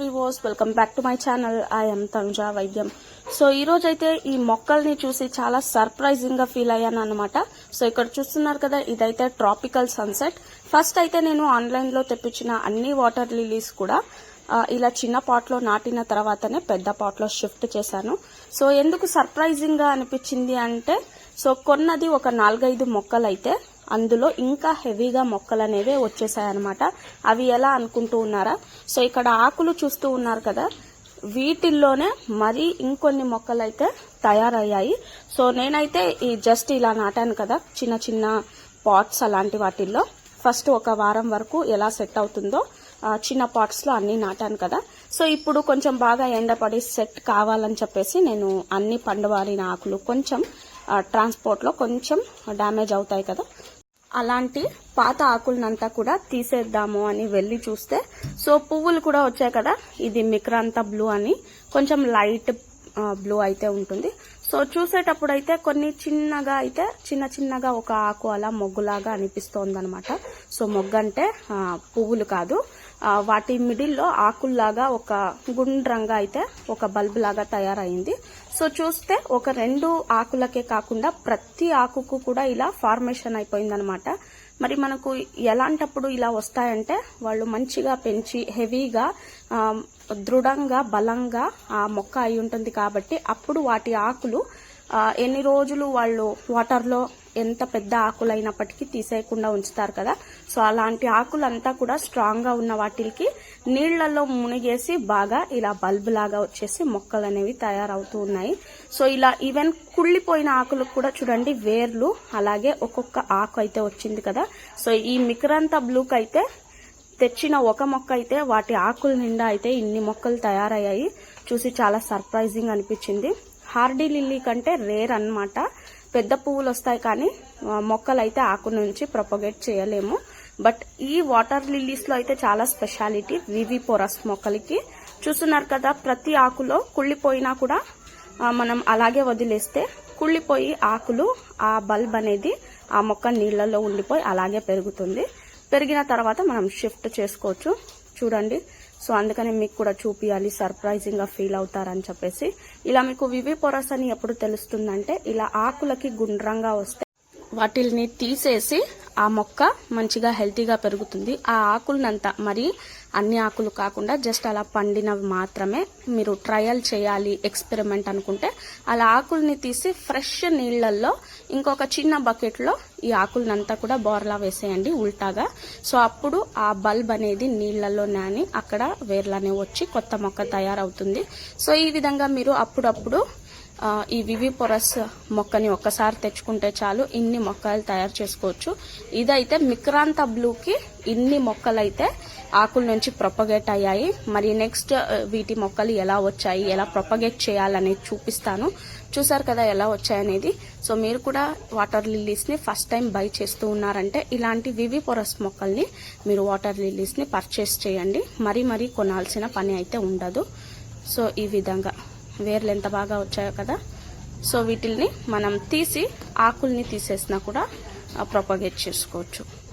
వివోస్ welcome back to my channel I'm Tanuja వైద్యం so ఈ రోజు అయితే ఈ మొక్కల్ని చూసి చాలా సర్ప్రైజింగ్గా ఫీల్ అయ్యాను అనమాట సో ఇక్కడ చూస్తున్నారు కదా ఇదైతే ట్రాపికల్ సన్సెట్ ఫస్ట్ అయితే నేను ఆన్లైన్లో తెప్పించిన అన్ని వాటర్ లిలీస్ కూడా ఇలా చిన్న పాట్లో నాటిన తర్వాతనే పెద్ద పాట్లో షిఫ్ట్ చేశాను. సో ఎందుకు సర్ప్రైజింగ్గా అనిపించింది అంటే సో కొన్నది ఒక నాలుగైదు మొక్కలైతే అందులో ఇంకా హెవీగా మొక్కలు అనేవి వచ్చేసాయన్నమాట. అవి ఎలా అనుకుంటూ ఉన్నారా? సో ఇక్కడ ఆకులు చూస్తూ ఉన్నారు కదా. వీటిల్లోనే మరి ఇంకొన్ని మొక్కలు అయితే తయారయ్యాయి. సో నేనైతే ఈ జస్ట్ ఇలా నాటాను కదా చిన్న చిన్న పాట్స్ అలాంటి వాటిల్లో. ఫస్ట్ ఒక వారం వరకు ఎలా సెట్ అవుతుందో చిన్న పాట్స్లో అన్నీ నాటాను కదా. సో ఇప్పుడు కొంచెం బాగా ఎండపడి సెట్ కావాలని చెప్పేసి నేను అన్ని పండువారిన ఆకులు కొంచెం ట్రాన్స్పోర్ట్లో కొంచెం డ్యామేజ్ అవుతాయి కదా. అలాంటి పాత ఆకులనంతా కూడా తీసేద్దాము అని వెళ్ళి చూస్తే సో పువ్వులు కూడా వచ్చాయి కదా ఇది మిక్రాంత బ్లూ అని కొంచెం లైట్ బ్లూ అయితే ఉంటుంది. సో చూసేటప్పుడు అయితే కొన్ని చిన్నగా అయితే చిన్న చిన్నగా ఒక ఆకు అలా మొగ్గులాగా అనిపిస్తోంది అనమాట సో మొగ్గు అంటే పువ్వులు కాదు. వాటి మిడిల్లో ఆకుల్లాగా ఒక గుండ్రంగా అయితే ఒక బల్బ్ లాగా తయారైంది. సో చూస్తే ఒక రెండు ఆకులకే కాకుండా ప్రతి ఆకుకు కూడా ఇలా ఫార్మేషన్ అయిపోయిందనమాట. మరి మనకు ఎలాంటప్పుడు ఇలా వస్తాయంటే వాళ్ళు మంచిగా పెంచి హెవీగా దృఢంగా బలంగా ఆ మొక్క అయి ఉంటుంది కాబట్టి అప్పుడు వాటి ఆకులు ఎన్ని రోజులు వాళ్ళు వాటర్లో ఎంత పెద్ద ఆకులైనప్పటికీ తీసేయకుండా ఉంచుతారు కదా. సో అలాంటి ఆకులంతా కూడా స్ట్రాంగ్గా ఉన్న వాటికి నీళ్ళలో మునిగేసి బాగా ఇలా బల్బ్ లాగా వచ్చేసి మొక్కలు అనేవి తయారవుతూ ఉన్నాయి. సో ఇలా ఈవెన్ కుళ్ళిపోయిన ఆకులకు కూడా చూడండి వేర్లు అలాగే ఒక్కొక్క ఆకు అయితే వచ్చింది కదా. సో ఈ మిక్రంతా బ్లూకి అయితే తెచ్చిన ఒక మొక్క అయితే వాటి ఆకుల నిండా అయితే ఇన్ని మొక్కలు తయారయ్యాయి. చూసి చాలా సర్ప్రైజింగ్ అనిపించింది. హార్డీ లిల్లీ కంటే రేర్ అన్నమాట. పెద్ద పువ్వులు వస్తాయి కానీ మొక్కలు అయితే ఆకు నుంచి ప్రొపగేట్ చేయలేము. బట్ ఈ వాటర్ లిల్లీస్లో అయితే చాలా స్పెషాలిటీ వివి పొరస్ మొక్కలకి. చూస్తున్నారు కదా ప్రతి ఆకులో కుళ్ళిపోయినా కూడా మనం అలాగే వదిలేస్తే కుళ్ళిపోయి ఆకులు ఆ బల్బ్ అనేది ఆ మొక్క నీళ్ళలో ఉండిపోయి అలాగే పెరుగుతుంది. పెరిగిన తర్వాత మనం షిఫ్ట్ చేసుకోవచ్చు. చూడండి. సో అందుకని మీకు కూడా చూపియాలి సర్ప్రైజింగ్గా ఫీల్ అవుతారని చెప్పేసి. ఇలా మీకు వివి పొరస్ అని ఎప్పుడు తెలుస్తుందంటే ఇలా ఆకులకి గుండ్రంగా వస్తే వాటిల్ని తీసేసి ఆ మొక్క మంచిగా హెల్తీగా పెరుగుతుంది. ఆ ఆకులనంతా మరి అన్ని ఆకులు కాకుండా జస్ట్ అలా పండినవి మాత్రమే మీరు ట్రయల్ చేయాలి ఎక్స్పెరిమెంట్ అనుకుంటే అలా ఆకుల్ని తీసి ఫ్రెష్ నీళ్ళల్లో ఇంకొక చిన్న బకెట్లో ఈ ఆకులనంతా కూడా బోర్లా వేసేయండి ఉల్టాగా. సో అప్పుడు ఆ బల్బ్ అనేది నీళ్ళలో నాని అక్కడ వేర్లనే వచ్చి కొత్త మొక్క తయారవుతుంది. సో ఈ విధంగా మీరు అప్పుడప్పుడు ఈ వివి పొరస్ మొక్కని ఒక్కసారి తెచ్చుకుంటే చాలు ఇన్ని మొక్కలు తయారు చేసుకోవచ్చు. ఇదైతే మిక్రాంత బ్లూకి ఇన్ని మొక్కలైతే ఆకుల నుంచి ప్రొపగేట్ అయ్యాయి. మరి నెక్స్ట్ వీటి మొక్కలు ఎలా వచ్చాయి ఎలా ప్రొపగేట్ చేయాలనేది చూపిస్తాను. చూసారు కదా ఎలా వచ్చాయనేది? సో మీరు కూడా వాటర్ లిల్లీస్ని ఫస్ట్ టైం బై చేస్తూ ఉన్నారంటే ఇలాంటి వివి పొరస్ మొక్కల్ని మీరు వాటర్ లిల్లీస్ని పర్చేస్ చేయండి. మరీ మరీ కొనాల్సిన పని అయితే ఉండదు. సో ఈ విధంగా. వేర్లు ఎంత బాగా వచ్చాయో కదా. సో వీటిల్ని మనం తీసి ఆకుల్ని తీసేసినా కూడా ప్రొపగేట్ చేసుకోవచ్చు.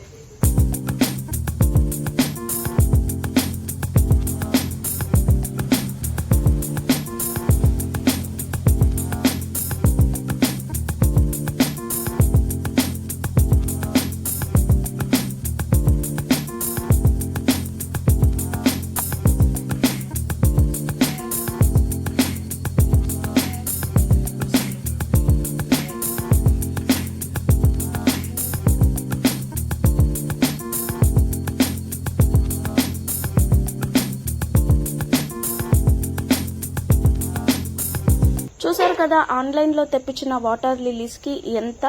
చూసారు కదా ఆన్లైన్లో తెప్పించిన వాటర్ లిలీస్కి ఎంత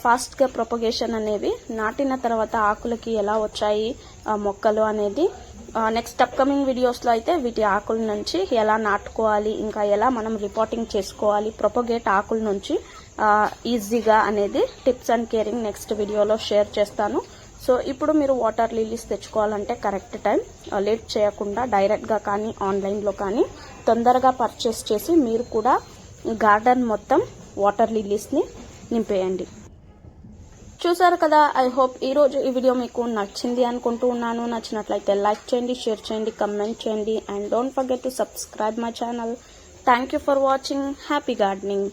ఫాస్ట్గా ప్రొపగేషన్ అనేవి నాటిన తర్వాత ఆకులకి ఎలా వచ్చాయి మొక్కలు అనేది. నెక్స్ట్ అప్కమింగ్ వీడియోస్లో అయితే వీటి ఆకుల నుంచి ఎలా నాటుకోవాలి ఇంకా ఎలా మనం రిపోర్టింగ్ చేసుకోవాలి ప్రొపగేట్ ఆకుల నుంచి ఈజీగా అనేది టిప్స్ అండ్ కేరింగ్ నెక్స్ట్ వీడియోలో షేర్ చేస్తాను. సో ఇప్పుడు మీరు వాటర్ లిల్లీస్ తెచ్చుకోవాలంటే కరెక్ట్ టైం లేట్ చేయకుండా డైరెక్ట్గా కానీ ఆన్లైన్లో కానీ తొందరగా పర్చేస్ చేసి మీరు కూడా గార్డెన్ మొత్తం వాటర్ లిల్లీస్ని నింపేయండి. చూసారు కదా ఐ హోప్ ఈరోజు ఈ వీడియో మీకు నచ్చింది అనుకుంటూ ఉన్నాను. నచ్చినట్లయితే లైక్ చేయండి షేర్ చేయండి కమెంట్ చేయండి and don't forget to subscribe my channel thank you for watching happy gardening